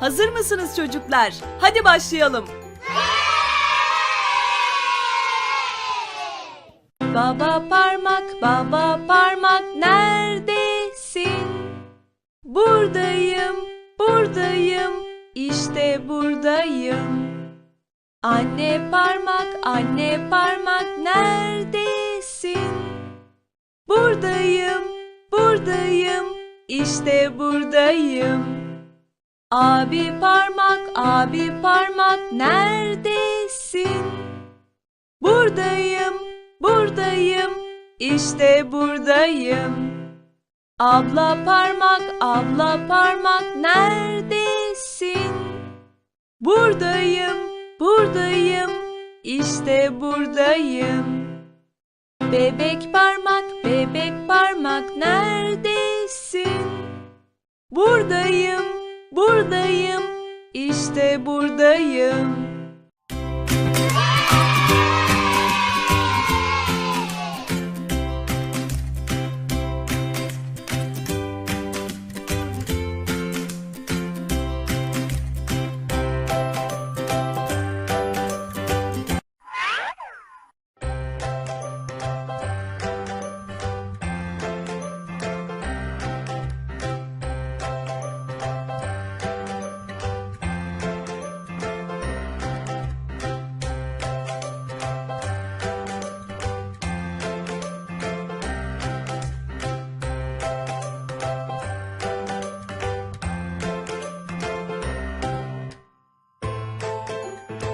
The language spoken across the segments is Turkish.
Hazır mısınız çocuklar? Hadi başlayalım. Baba parmak, baba parmak neredesin? Buradayım, buradayım, işte buradayım. Anne parmak, anne parmak neredesin? Buradayım, buradayım, işte buradayım. Abi parmak, abi parmak neredesin? Buradayım, buradayım, işte buradayım. Abla parmak, abla parmak neredesin? Buradayım, buradayım, işte buradayım. Bebek parmak, bebek parmak neredesin? Buradayım, buradayım, işte buradayım.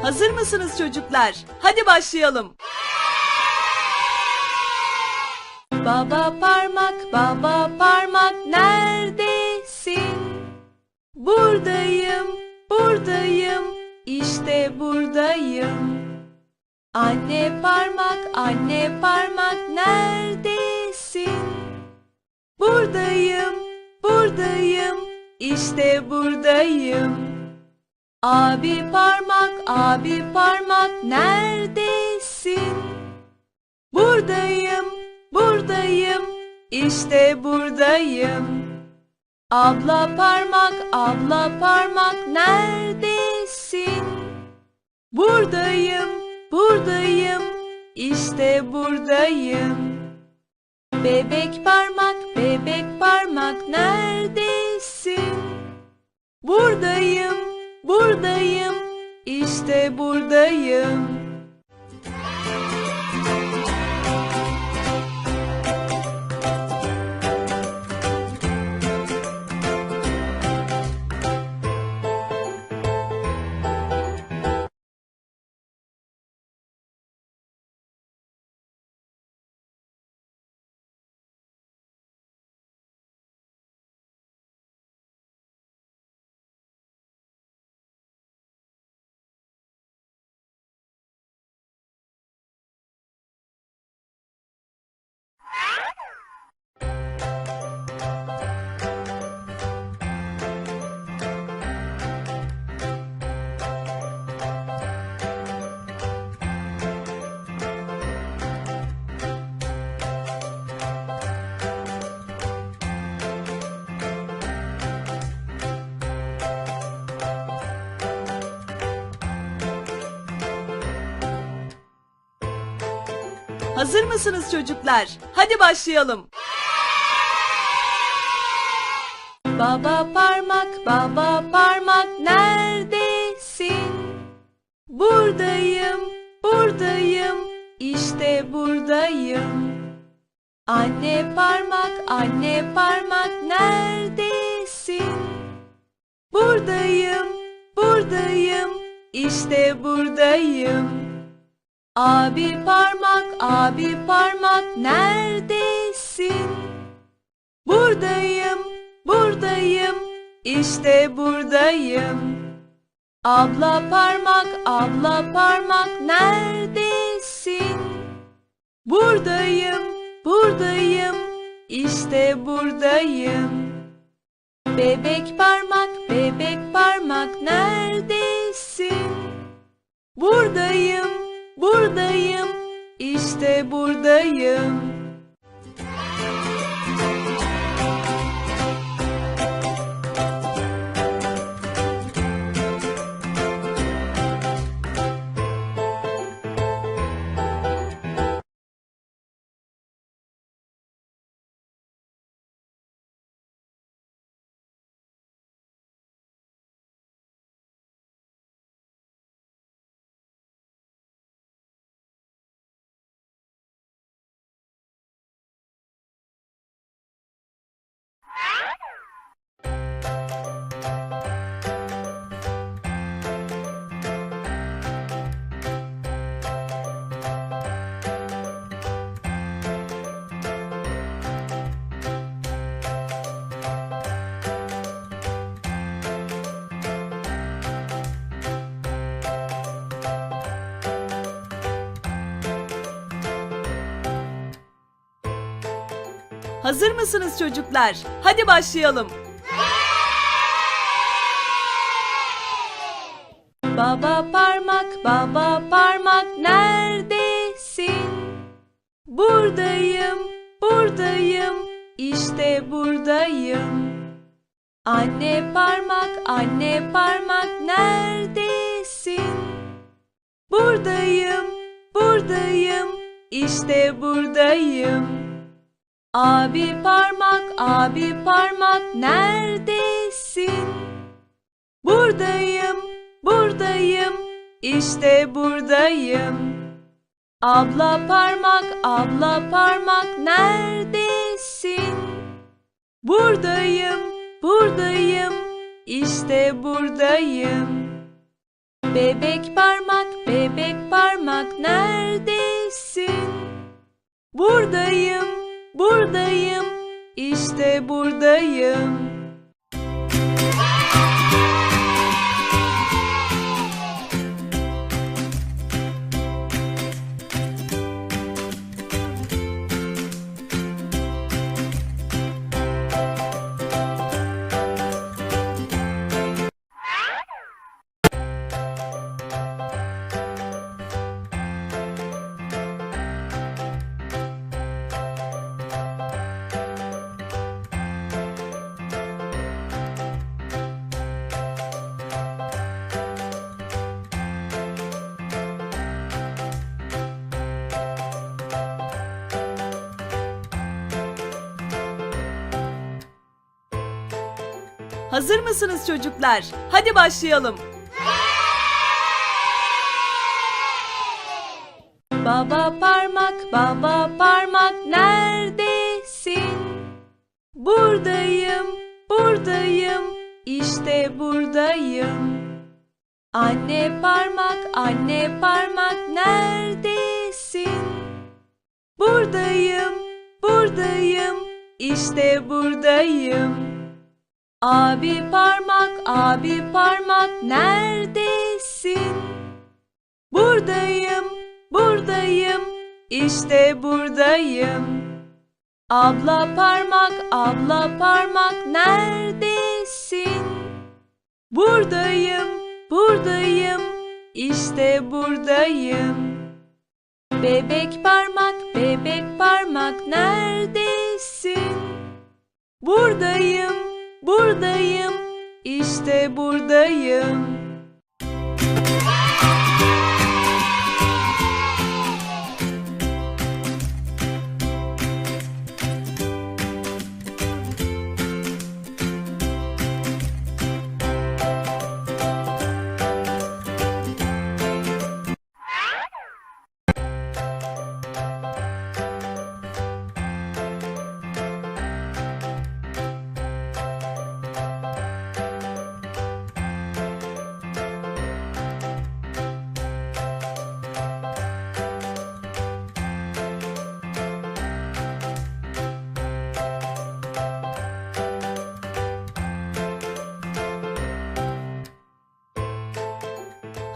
Hazır mısınız çocuklar? Hadi başlayalım. Baba parmak, baba parmak neredesin? Buradayım, buradayım, işte buradayım. Anne parmak, anne parmak neredesin? Buradayım, buradayım, işte buradayım. Abi parmak, abi parmak neredesin? Buradayım, buradayım, işte buradayım. Abla parmak, abla parmak neredesin? Buradayım, buradayım, işte buradayım. Bebek parmak, bebek parmak neredesin? Buradayım, buradayım, işte buradayım. Hazır mısınız çocuklar? Hadi başlayalım. Baba parmak, baba parmak neredesin? Buradayım, buradayım, işte buradayım. Anne parmak, anne parmak neredesin? Buradayım, buradayım, işte buradayım. Abi parmak, abi parmak neredesin? Buradayım, buradayım, işte buradayım. Abla parmak, abla parmak neredesin? Buradayım, buradayım, işte buradayım. Bebek parmak, bebek parmak neredesin? İşte buradayım. Hazır mısınız çocuklar? Hadi başlayalım. Baba parmak, baba parmak neredesin? Buradayım, buradayım, işte buradayım. Anne parmak, anne parmak neredesin? Buradayım, buradayım, işte buradayım. Abi parmak, abi parmak neredesin? Buradayım, buradayım, işte buradayım. Abla parmak, abla parmak neredesin? Buradayım, buradayım, işte buradayım. Bebek parmak, bebek parmak neredesin? Buradayım, buradayım, işte buradayım. Hazır mısınız çocuklar? Hadi başlayalım. Baba parmak, baba parmak neredesin? Buradayım, buradayım, işte buradayım. Anne parmak, anne parmak neredesin? Buradayım, buradayım, işte buradayım. Abi parmak, abi parmak neredesin? Buradayım, buradayım, işte buradayım. Abla parmak, abla parmak neredesin? Buradayım, buradayım, işte buradayım. Bebek parmak, bebek parmak neredesin? Buradayım, buradayım, işte buradayım.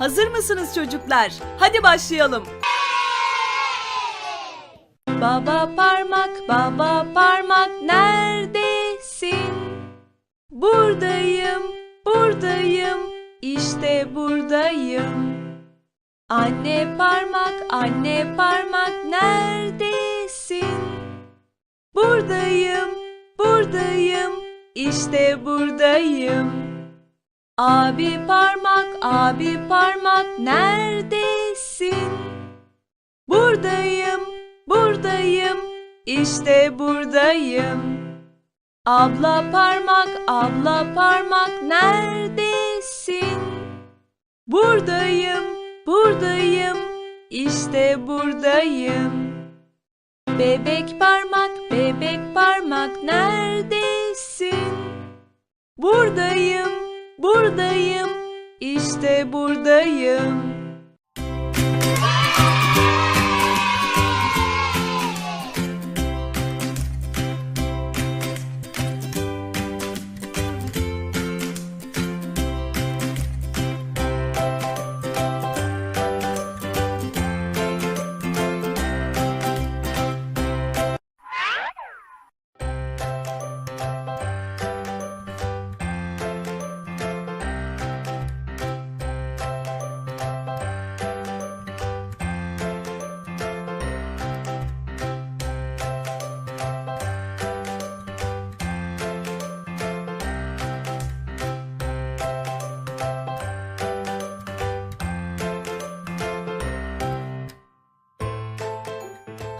Hazır mısınız çocuklar? Hadi başlayalım. Baba parmak, baba parmak neredesin? Buradayım, buradayım, işte buradayım. Anne parmak, anne parmak neredesin? Buradayım, buradayım, işte buradayım. Abi parmak, abi parmak neredesin? Buradayım, buradayım, işte buradayım. Abla parmak, abla parmak neredesin? Buradayım, buradayım, işte buradayım. Bebek parmak, bebek parmak neredesin? Buradayım, buradayım, işte buradayım.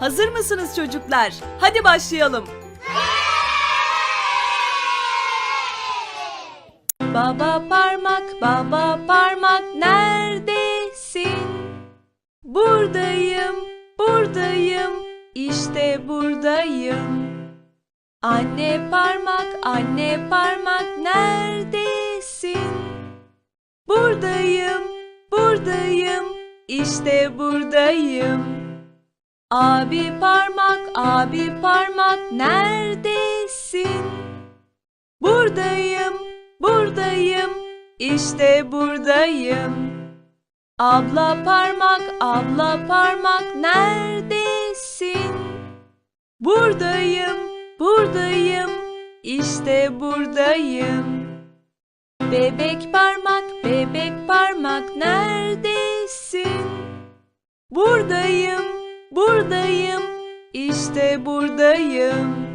Hazır mısınız çocuklar? Hadi başlayalım. Baba parmak, baba parmak neredesin? Buradayım, buradayım, işte buradayım. Anne parmak, anne parmak neredesin? Buradayım, buradayım, işte buradayım. Abi parmak, abi parmak neredesin? Buradayım, buradayım, işte buradayım. Abla parmak, abla parmak neredesin? Buradayım, buradayım, işte buradayım. Bebek parmak, bebek parmak neredesin? Buradayım, işte buradayım.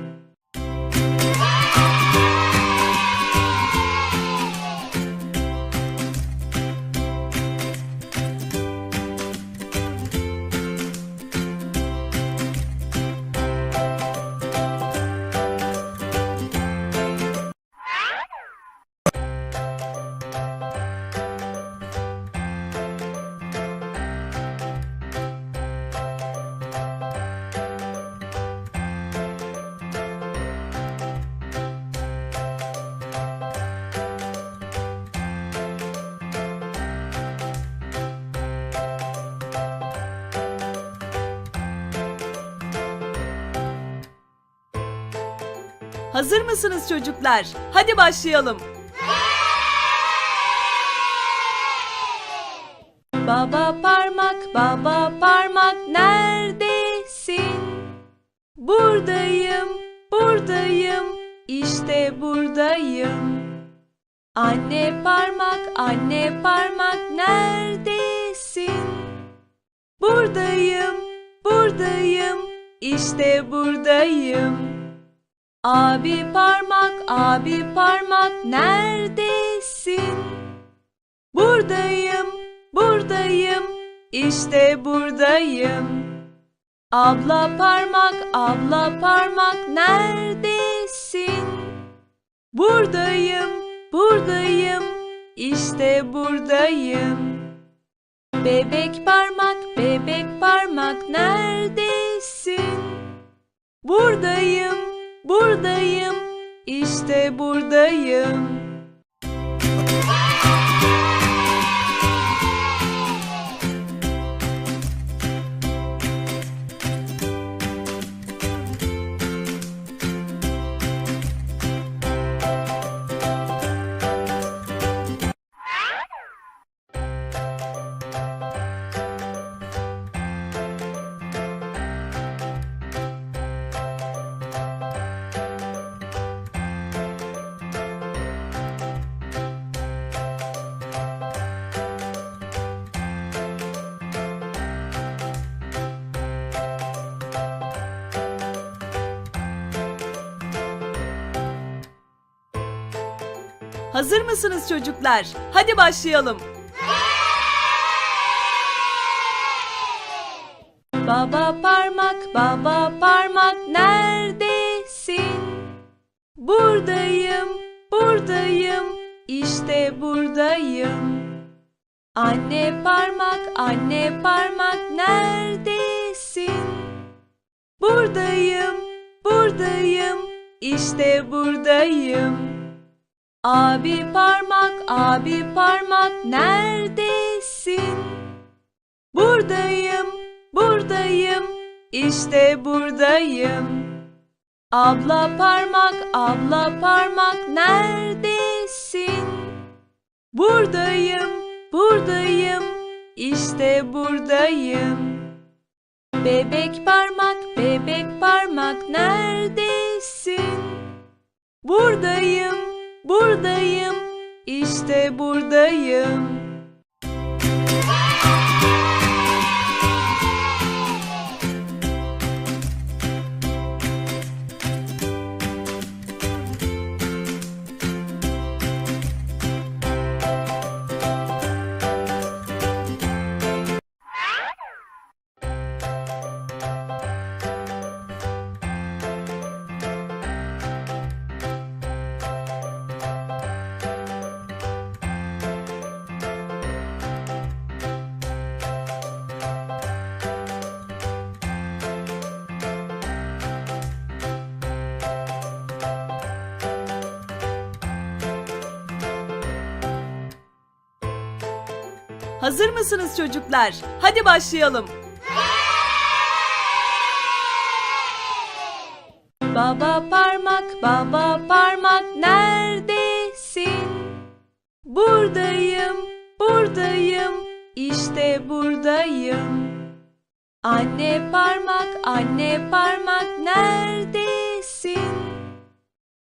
Hazır mısınız çocuklar? Hadi başlayalım. Baba parmak, baba parmak neredesin? Buradayım, buradayım, işte buradayım. Anne parmak, anne parmak neredesin? Buradayım, buradayım, işte buradayım. Abi parmak, abi parmak neredesin? Buradayım, buradayım, işte buradayım. Abla parmak, abla parmak neredesin? Buradayım, buradayım, işte buradayım. Bebek parmak, buradayım, işte buradayım. Hazır mısınız çocuklar? Hadi başlayalım. Baba parmak, baba parmak neredesin? Buradayım, buradayım, işte buradayım. Anne parmak, anne parmak neredesin? Buradayım, buradayım, işte buradayım. Abi parmak, abi parmak neredesin? Buradayım, buradayım, işte buradayım. Abla parmak, abla parmak neredesin? Buradayım, buradayım, işte buradayım. Bebek parmak, bebek parmak neredesin? Buradayım, buradayım, işte buradayım. Hazır mısınız çocuklar? Hadi başlayalım. Baba parmak, baba parmak neredesin? Buradayım, buradayım, işte buradayım. Anne parmak, anne parmak neredesin?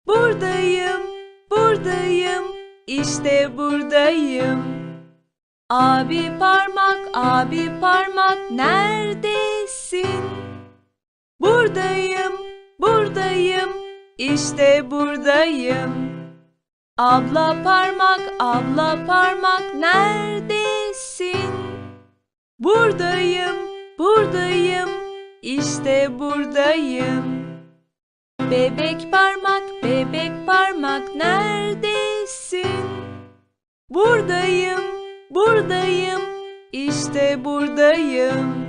Buradayım, buradayım, işte buradayım. Abi parmak, abi parmak neredesin? Buradayım, buradayım, işte buradayım. Abla parmak, abla parmak neredesin? Buradayım, buradayım, işte buradayım. Bebek parmak, bebek parmak neredesin? Buradayım, buradayım, işte buradayım.